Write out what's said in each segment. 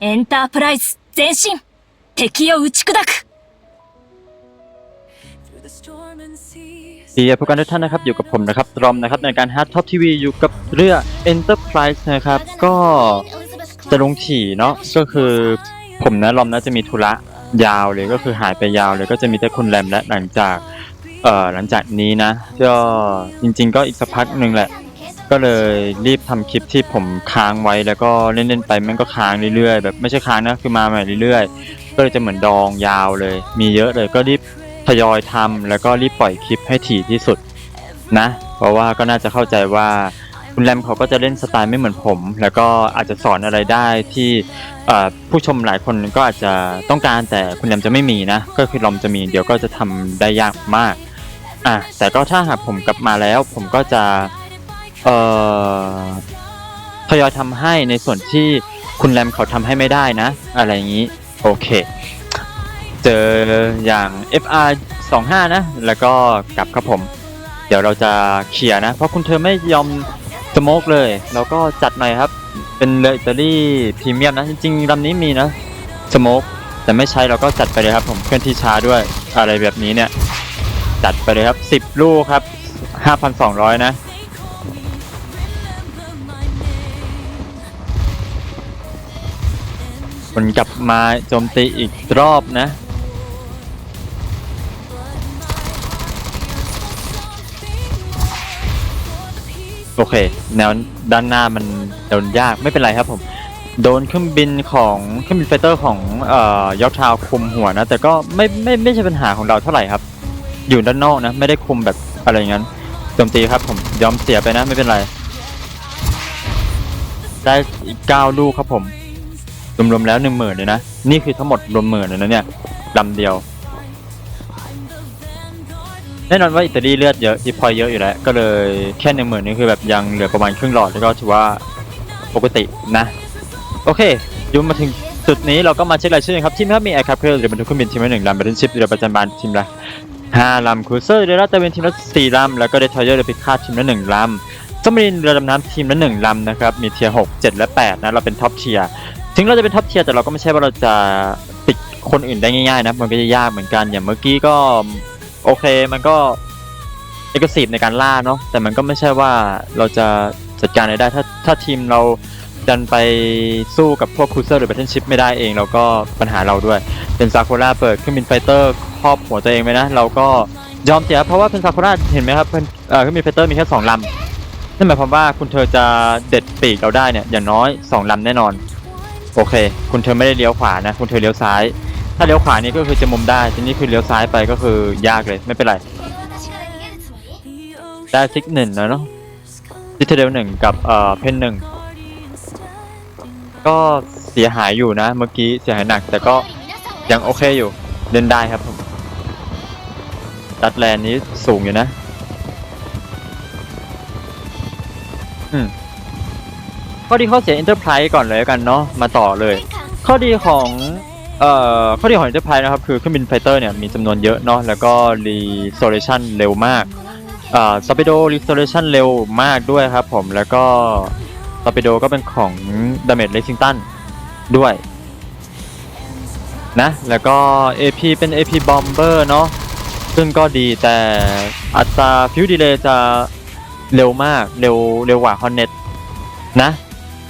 エンタープライズ前進敵を打ち砕く ดีพบกันทุกท่านนะครับอยู่กับผมนะครับรอมนะครับในการฮาร์ดท็อปทีวีอยู่กับเรื่อง Enterprise นะครับ ก็จะลงถี่เนาะก็คือผมนะรอมนะจะมีธุระยาวเลยก็คือหายไปยาวเลยก็จะมีแต่คุณแรมและหลังจากเอ่อหลังจากนี้นะก็จริง ๆ ก็อีกสักพักหนึ่งแหละ ก็เลยรีบทำคลิปที่ผมค้างไว้แล้วก็เล่นๆไปมันก็ค้างเรื่อยๆแบบไม่ใช่ค้างนะคือมาใหม่เรื่อยๆ ก็เลยจะเหมือนดองยาวเลย มีเยอะเลยก็รีบทยอยทำแล้วก็รีบปล่อยคลิปให้ถี่ที่สุดนะ เพราะว่าก็น่าจะเข้าใจว่าคุณแรมเขาก็จะเล่นสไตล์ไม่เหมือนผม แล้วก็อาจจะสอนอะไรได้ที่ผู้ชมหลายคนก็อาจจะต้องการแต่คุณแรมจะไม่มีนะ ก็คือลอมจะมีเดี๋ยวก็จะทำได้ยากมากอะแต่ก็ถ้าหากผมกลับมาแล้วผมก็จะ เอ่อทยอยทำให้ในส่วนที่คุณแรมเขาทำให้ไม่ได้นะ อะไรอย่างนี้ โอเค เจออย่าง FR 25 นะ แล้วก็กลับครับผม เดี๋ยวเราจะเคลียร์นะ เพราะคุณเธอไม่ยอมสโมกเลยเราก็จัดหน่อยครับ เป็นเรืออิตาลีพรีเมียมนะ จริงๆลำนี้มีนะสโมกแต่ไม่ใช้เราก็จัดไปเลยครับผมเคลื่อนที่ช้าด้วยอะไรแบบนี้เนี่ย จัดไปเลยครับ 10 ลูกครับ 5,200 นะ คนกลับมาโจมตีอีกรอบนะ โอเค แนวด้านหน้ามันโดนยากไม่เป็นไรครับผม โดนเครื่องบินของเครื่องบินไฟเตอร์ของเอ่อยอทาวคุมหัวนะ แต่ก็ไม่ไม่ไม่ใช่ปัญหาของเราเท่าไหร่ครับ อยู่ด้านนอกนะ ไม่ได้คุมแบบอะไรอย่างนั้นโจมตีครับผมยอมเสียไปนะไม่เป็นไร ได้อีกเก้าลูกครับผม รวมๆแล้วหนึ่งหมื่นเลยนะ นี่คือทั้งหมดรวมหมื่นเลยนะเนี่ยลำเดียว แน่นอนว่าอิตาลีเลือดเยอะที่พอยเยอะอยู่แล้ว ก็เลยแค่หนึ่งหมื่นนี่คือแบบยังเหลือประมาณครึ่งหลอดแล้วก็ถือว่าปกตินะ โอเคยูมาถึงจุดนี้เราก็มาเช็ครายชื่อครับทีมครับมีแอร์คราฟเรือหรือบรรทุกเครื่องบินทีมละหนึ่งลำบรรทุกชิปเรือประจันบานทีมละห้าลำครูเซอร์เรือลาดตะเวนทีมละสี่ลำแล้วก็เดทอยเยอร์เรือพิฆาตทีมละหนึ่งลำสมรินเรือดำน้ำทีมละหนึ่งลำนะครับมีเทียร์หกเจ็ดและแปดนะเราเป็นท็อปเทียร์ ถึงเราจะเป็นท็อปเทียร์แต่เราก็ไม่ใช่ว่าเราจะปิดคนอื่นได้ง่ายๆนะ มันก็จะยากเหมือนกันอย่างเมื่อกี้ก็โอเคมันก็เอกสีในการล่าเนาะแต่มันก็ไม่ใช่ว่าเราจะจัดการได้ถ้าถ้าทีมเราดันไปสู้กับพวกคูเซอร์หรือแบทเทิลชิพไม่ได้เองเราก็ปัญหาเราด้วย เป็นซา k ุระเปิดเครื่องบินไฟเตอร์ครอบหัวตัวเองไปนะ เราก็ยอมเสียเพราะว่าเป็นซา k ุระเห็นไหมครับเอ่อเครื่องบินไฟเตอร์มีแค่สองลำนั่นหมายความว่าคุณเธอจะเด็ดปีกเราได้เนี่ยอย่างน้อยสองลำแน่นอน โอเค คุณเธอไม่ได้เลี้ยวขวานะ คุณเธอเลี้ยวซ้าย ถ้าเลี้ยวขวานี่ก็คือจะมุมได้ทีนี้คือเลี้ยวซ้ายไปก็คือยากเลยไม่เป็นไร ได้ซิกหนึ่งแล้วเนาะซิเทเดลหนึ่งกับเอ่อเพนหนึ่งก็เสียหายอยู่นะ เมื่อกี้เสียหายหนัก แต่ก็ยังโอเคอยู่เล่นได้ครับผมดัดแลนนี้สูงอยู่นะ อืม ข้อดีข้อเสีย Enterprise ก่อนเลยกันเนาะมาต่อเลย ข้อดีของเอ่อข้อดีของ Enterprise นะครับคือเครื่องบินไฟเตอร์เนี่ยมีจำนวนเยอะเนาะแล้วก็ Restoration เร็วมากอ่า Torpedo Restoration เร็วมากด้วยครับผมแล้วก็ Torpedo ก็เป็นของ Damage Lexington ด้วยนะแล้วก็ AP เป็น AP Bomber เนาะซึ่งก็ดีแต่อัตรา Fuel Delay จะเร็วมากเร็วเร็วกว่า Hornet นะ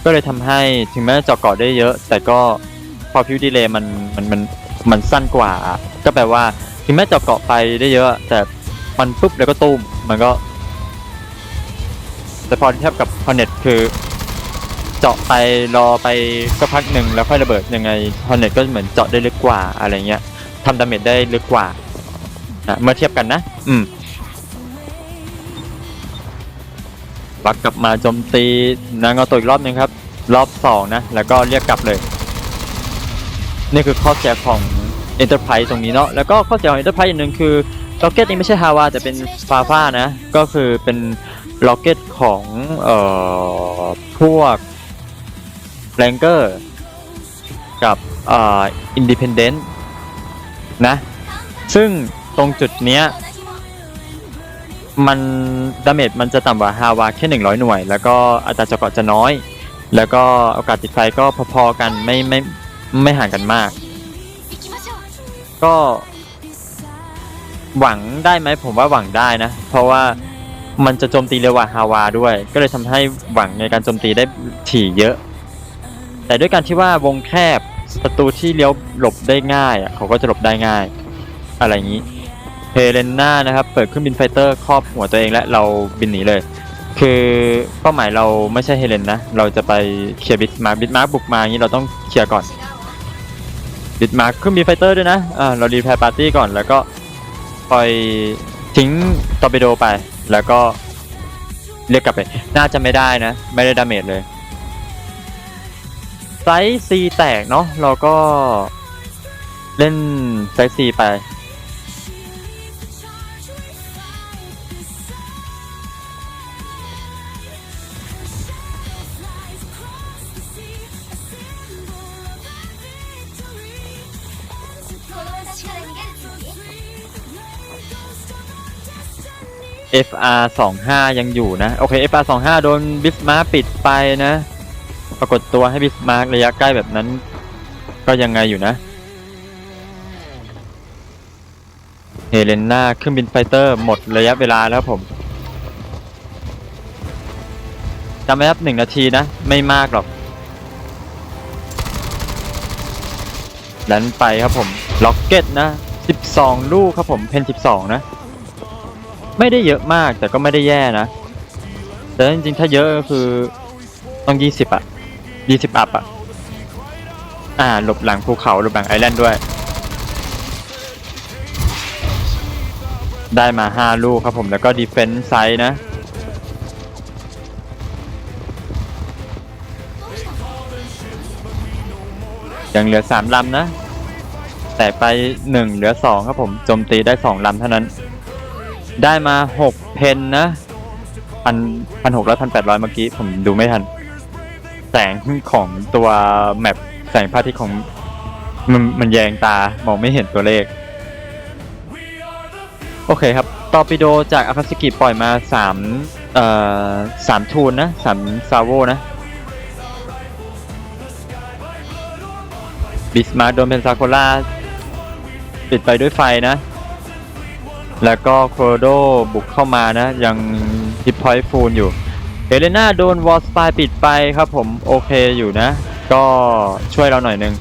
ก็เลยทำให้ถึงแม้จะเจาะเกาะได้เยอะ แต่ก็พอพิวดีเลย์มันมันมันมันสั้นกว่า ก็แปลว่า ถึงแม้เจาะเกาะไปได้เยอะ แต่มันปุ๊บแล้วก็ตุ้มมันก็ แต่พอเทียบกับฮอนเน็ตคือ เจาะไปรอไปก็พักหนึ่งแล้วค่อยระเบิดยังไงฮอนเน็ตก็เหมือนเจาะได้ลึกกว่าอะไรเงี้ยทำดาเมจได้ลึกกว่านะเมื่อเทียบกันนะ อืม ปักกลับมาโจมตีนางเอาตัวอีกรอบหนึ่งครับ รอบสองนะ แล้วก็เรียกกลับเลย นี่คือข้อเสียของ Enterprise ตรงนี้เนาะแล้วก็ข้อเสียของ Enterprise อีกหนึ่งคือล็อกเก็ตนี้ไม่ใช่ฮาวาแต่เป็นฟาฟานะ ก็คือเป็นล็อกเก็ตของเอ่อพวกแ a งเกอร์กับเอ่ออินดิเพนเดนต์นะ ซึ่งตรงจุดเนี้ย มันดาเมจมันจะต่ำกว่าฮาวาแค่ 100 หน่วย แล้วก็อัตราเจาะเกาะจะน้อย แล้วก็โอกาสติดไฟก็พอๆกันไม่ไม่ไม่ห่างกันมาก ก็หวังได้ไหมผมว่าหวังได้นะ เพราะว่ามันจะโจมตีเร็วกว่าฮาวาด้วย ก็เลยทำให้หวังในการโจมตีได้ถี่เยอะ แต่ด้วยการที่ว่าวงแคบศัตรูที่เลี้ยวหลบได้ง่ายอะเขาก็จะหลบได้ง่าย อะไรอย่างนี้ เฮเลนนานะครับเปิดเครื่องบินไฟเตอร์ครอบหัวตัวเองและเราบินหนีเลย คือเป้าหมายเราไม่ใช่เฮเลนนะ เราจะไปเคลียร์บิสมาร์บิสมาร์บุกมาอย่างนี้เราต้องเคลียร์ก่อนบิดมาร์เครื่องบินไฟเตอร์ด้วยนะอ่าเรารีแพร์ปาร์ตี้ก่อน แล้วก็ปล่อยทิ้งตอร์ปิโดไป แล้วก็เรียกกลับไป น่าจะไม่ได้นะ ไม่ได้ดาเมจเลยไซส์ซีแตกเนาะเราก็เล่นไซส์ซีไป FR 2 5ยังอยู่นะ โอเค FR 2 5โดนบิสมาร์ปิดไปนะ ปรากฏตัวให้บิสมาร์ระยะใกล้แบบนั้น ก็ยังไงอยู่นะ เฮเลนาเครื่องบินไฟเตอร์หมดระยะเวลาแล้วผมจำไว้ครับหนึ่งนาทีนะ ไม่มากหรอกดันไปครับผม ล็อกเก็ตนะ 12 ลูกครับผม เพน 12 นะ ไม่ได้เยอะมากแต่ก็ไม่ได้แย่นะ แต่จริงๆถ้าเยอะก็คือต้องยี่สิบอะยี่สิบอัพอะอ่าหลบหลังภูเขาหลบหลังไอแลนด์ด้วย ได้มาห้าลูกครับผมแล้วก็ดีเฟนส์ไซด์นะยังเหลือสามลำนะ แต่ไปหนึ่งเหลือสองครับผมโจมตีได้สองลำเท่านั้น ได้มาหกเพนนะพันพันหกร้อยพันแปดร้อยเมื่อกี้ผมดูไม่ทัน แสงของตัวแมปแสงพระอาทิตย์ของมันมันแยงตามองไม่เห็นตัวเลข โอเคครับตอปิโดจากอาคาสกิปล่อยมาสามเอ่อสามทูนนะสามซาโวนะบิสมาร์โดนเพนซาโคล่าปิดไปด้วยไฟนะ แล้วก็โครโดบุกเข้ามานะ ยังฮิตพอยต์ฟูลอยู่ เอเลน่าโดนวอลสปายปิดไปครับผม โอเคอยู่นะ ก็ช่วยเราหน่อยนึง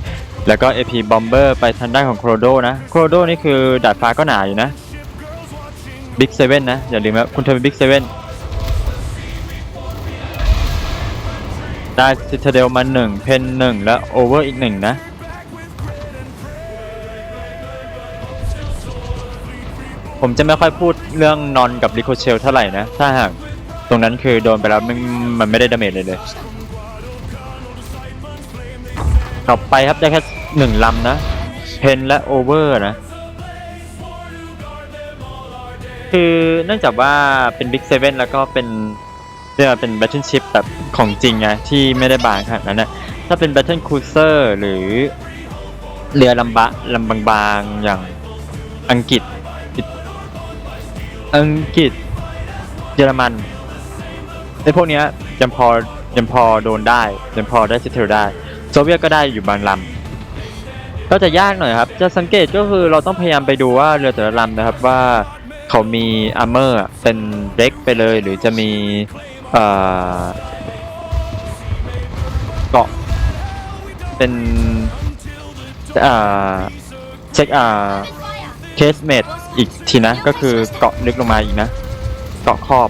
แล้วก็ AP Bomber ไปทางด้านของโครโดนะโครโดนี่คือดาดฟ้าก็หนาอยู่นะบิ๊กเซเว่นนะ อย่าลืมนะคุณเธอเป็นบิ๊กเซเว่นได้ซิตาเดลมาหนึ่งเพนหนึ่งและโอเวอร์อีกหนึ่งนะ ผมจะไม่ค่อยพูดเรื่องนอนกับริโคเชลเท่าไหร่นะ ถ้าหากตรงนั้นคือโดนไปแล้วมันมันไม่ได้ดาเมจเลยเลยต่อไปครับได้แค่หนึ่งลำนะ เพนและโอเวอร์นะ คือเนื่องจากว่าเป็นบิ๊กเซเว่นแล้วก็เป็นเรียกว่าเป็นแบทเทิลชิพแบบของจริงไงที่ไม่ได้บางขนาดนั้นนะถ้าเป็นแบทเทิลคูเซอร์หรือเรือลำบะลำบางๆอย่างอังกฤษ อังกฤษ เยอรมันในพวกเนี้ยยังพอยังพอโดนได้ยังพอได้ซิเทลได้โซเวียตก็ได้อยู่บางลำก็จะยากหน่อยครับ จะสังเกตก็คือเราต้องพยายามไปดูว่าเรือแต่ละลำนะครับว่าเขามีอาร์เมอร์เป็นเด็กไปเลย หรือจะมีเกาะเป็นเอ่อเช็คอ่า เคสเมดอีกทีนะ ก็คือเกาะลึกลงมาอีกนะ เกาะขอบ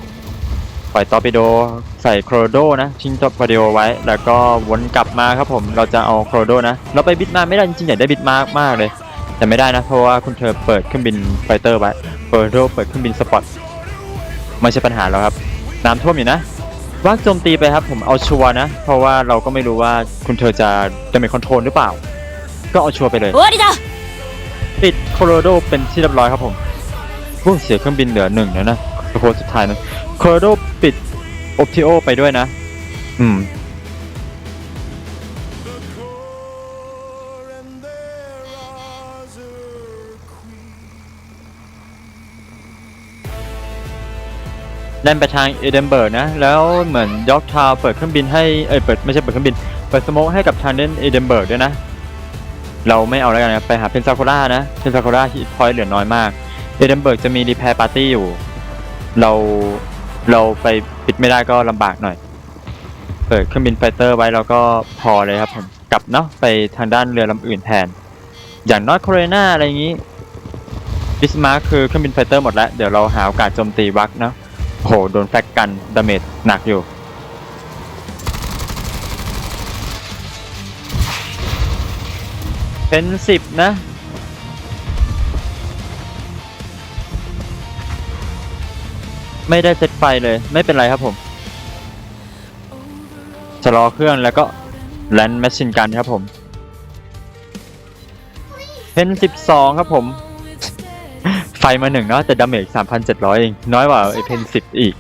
ปล่อยตอร์ปิโดใส่โครโดนะ ทิ้งตอร์ปิโดไว้ แล้วก็วนกลับมาครับผม เราจะเอาโครโดนะ เราไปบิดมาไม่ได้จริงๆอยากได้บิดมากมากเลย แต่ไม่ได้นะ เพราะว่าคุณเธอเปิดเครื่องบินไฟเตอร์ไว้โครโดเปิดเครื่องบินสปอตไม่ใช่ปัญหาแล้วครับ น้ำท่วมอยู่นะว่างโจมตีไปครับผมเอาชัวนะ เพราะว่าเราก็ไม่รู้ว่าคุณเธอจะจะมีคอนโทรลหรือเปล่า ก็เอาชัวไปเลย โคโลราโดเป็นที่เรียบร้อยครับผมผู้เสียเครื่องบินเหลือหนึ่งแล้วนะสโคสุดท้ายนะโคโลราโดปิดโอปติโอไปด้วยนะ อืมแล่นไปทางเอเดนเบิร์กนะ แล้วเหมือนยอร์กทาวเปิดเครื่องบินให้ เอ้ย เปิด ไม่ใช่เปิดเครื่องบิน เปิดสโมกให้กับทางเล่นเอเดนเบิร์กด้วยนะ เราไม่เอาแล้วกันนะไปหาเพนซาโคล่านะเพนซาโคล่าฮิตพอยต์เหลือน้อยมากเอเดนเบิร์กจะมีรีแพร์ปาร์ตี้อยู่ เราเราไปปิดไม่ได้ก็ลำบากหน่อย เปิดเครื่องบินไฟเตอร์ไว้แล้วก็พอเลยครับผมกลับเนาะไปทางด้านเรือลำอื่นแทน อย่างนอตโคเรนาอะไรอย่างนี้บิสมาร์คคือเครื่องบินไฟเตอร์หมดแล้ว เดี๋ยวเราหาโอกาสโจมตีวักเนาะโอ้โหโดนแฟกกันดาเมจหนักอยู่ เป็นสิบนะไม่ได้เซตไฟเลยไม่เป็นไรครับผมชะลอเครื่องแล้วก็แลนด์แมชชินกันครับผมเพนสิบสองครับผม ไฟมาหนึ่งเนาะแต่ดาเมจสามพันเจ็ดร้อยเองน้อยกว่าไอเพนสิบอีก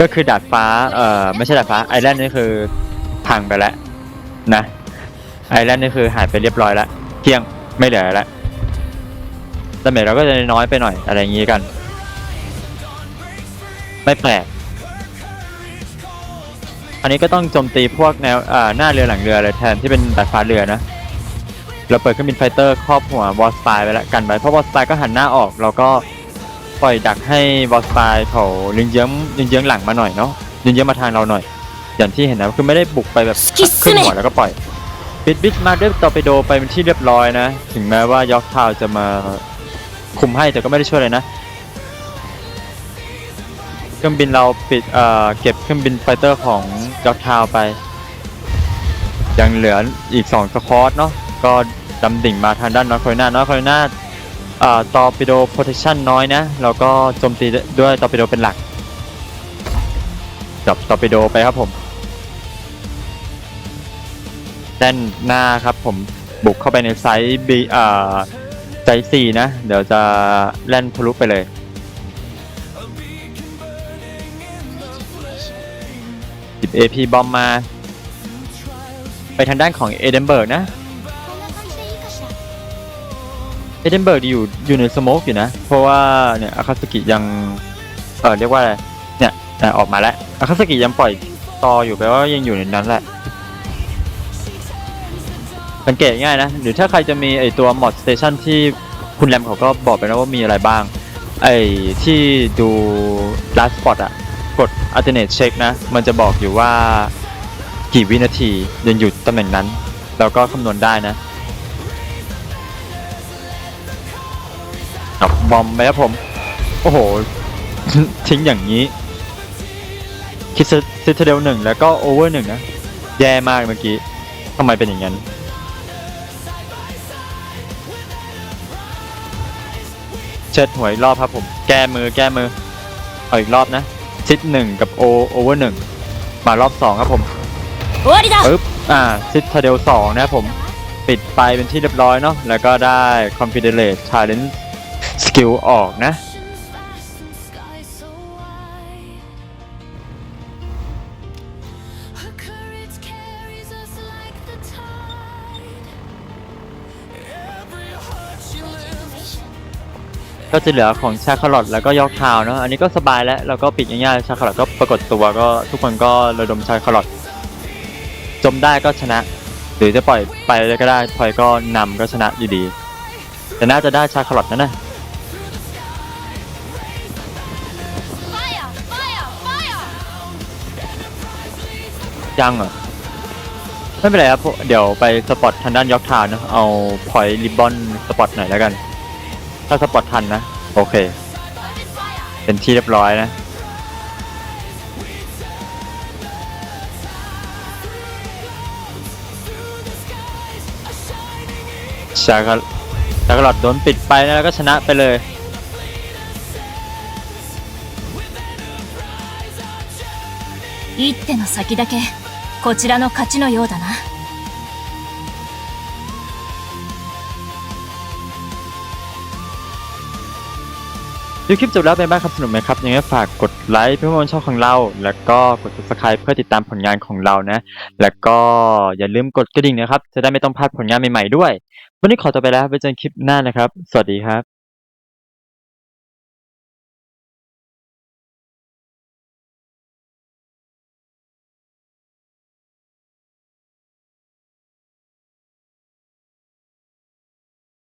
ก็คือดาดฟ้า เอ่อ ไม่ใช่ดาดฟ้า ไอแลนด์นี่คือพังไปแล้ว นะ ไอแลนด์นี่คือหายไปเรียบร้อยแล้ว เที่ยงไม่เหลือแล้วดาเมจเราก็จะน้อยไปหน่อยอะไรอย่างนี้กัน ไม่แปลก อันนี้ก็ต้องโจมตีพวกแนวหน้าเรือหลังเรืออะไรแทนที่เป็นดาดฟ้าเรือนะ เราเปิดเครื่องบินไฟเตอร์ครอบหัววอสไตไปแล้วกันไปเพราะวอสไตก็หันหน้าออกเราก็ปล่อยดักให้วอสไตเขายืนเยื้องยืนเยื้องหลังมาหน่อยเนาะยืนเยื้องมาทางเราหน่อย อย่างที่เห็นนะคือไม่ได้บุกไปแบบขึ้นหัวแล้วก็ปล่อย บิดบิดมาด้วยตอร์ปิโดไปเป็นที่เรียบร้อยนะ ถึงแม้ว่ายอร์กทาวจะมาคุมให้แต่ก็ไม่ได้ช่วยเลยนะ เครื่องบินเราปิดเอ่อเก็บเครื่องบินไฟเตอร์ของยอร์กทาวไป ยังเหลืออีก2สควอตเนาะก็ดำดิ่งมาทางด้านนอร์คโรไลนานอร์ทแคโรไลนาเอ่อตอร์ปิโดโพเทชันน้อยนะแล้วก็โจมตีด้วยตอร์ปิโดเป็นหลักจับตอร์ปิโดไปครับผม ด้านหน้าครับผมบุกเข้าไปในไซส์บีอ่าไซส์สี่นะ เดี๋ยวจะแล่นทะลุไปเลยหยิบ AP บอมมา ไปทางด้านของเอเดนเบิร์กนะเอเดนเบิร์กอยู่อยู่ในสโมกอยู่นะ เพราะว่าเนี่ยอาคาสกิยังเออเรียกว่าอะไรเนี่ยอ่ออกมาแล้วอาคาสกิยังปล่อยต่ออยู่แปลว่ายังอยู่ในนั้นแหละ สังเกตง่ายนะ หรือถ้าใครจะมีไอตัวมอดสเตชันที่คุณแรมเขาก็บอกไปแล้วว่ามีอะไรบ้าง ไอที่ดู last spot อะกด alternate check นะ มันจะบอกอยู่ว่ากี่วินาทียังอยู่ตำแหน่งนั้น แล้วก็คำนวณได้นะอาบอมไปครับผม โอ้โห ทิ้งอย่างนี้ คิดซิตเดลหนึ่งแล้วก็โอเวอร์หนึ่งนะ แย่มากเมื่อกี้ทำไมเป็นอย่างนั้น เชิดหวยรอบครับผม แก้มือแก้มือ เอาอีกรอบนะซิดหนึ่งกับโอโอเวอร์หนึ่งมารอบสองครับผมอ้ดิปึ๊บอ่าซิดทาเดลสองนะครับผมปิดไปเป็นที่เรียบร้อยเนาะแล้วก็ได้คอมพิเดเลตชาเลนจ์สกิลออกนะ ก็จะเหลือของชาคาร์ลอตแล้วก็ยอกทาวน์เนาะอันนี้ก็สบายแล้วแล้วก็ปิดง่ายๆชาคาร์ลอตก็ปรากฏตัวก็ทุกคนก็ระดมชาคาร์ลอตจมได้ก็ชนะ หรือจะปล่อยไปเลยก็ได้ปล่อยก็นำก็ชนะอยู่ดีแต่น่าจะได้ชาคาร์ลอตนั่นนะยังเหรอไม่เป็นไรครับเดี๋ยวไปสปอตทางด้านยอกทาวนะเอาพอยริบบอนสปอตหน่อยแล้วกัน ถ้าสปอตทันนะ โอเค เป็นที่เรียบร้อยนะ ชาคาชาคาร์ลอตโดนปิดไปนะแล้วก็ชนะไปเลย 一手の先だけこちらの勝ちのようだな ดูคลิปจบแล้วเป็นบ้างครับสนุกไหมครับยังไงฝากกดไลค์เพื่อมนชอบของเรา แล้วก็กด subscribe เพื่อติดตามผลงานของเรานะ แล้วก็อย่าลืมกดกระดิ่งนะครับ จะได้ไม่ต้องพลาดผลงานใหม่ๆด้วย วันนี้ขอตัวไปแล้วไปเจอกันคลิปหน้านะครับ สวัสดีครับ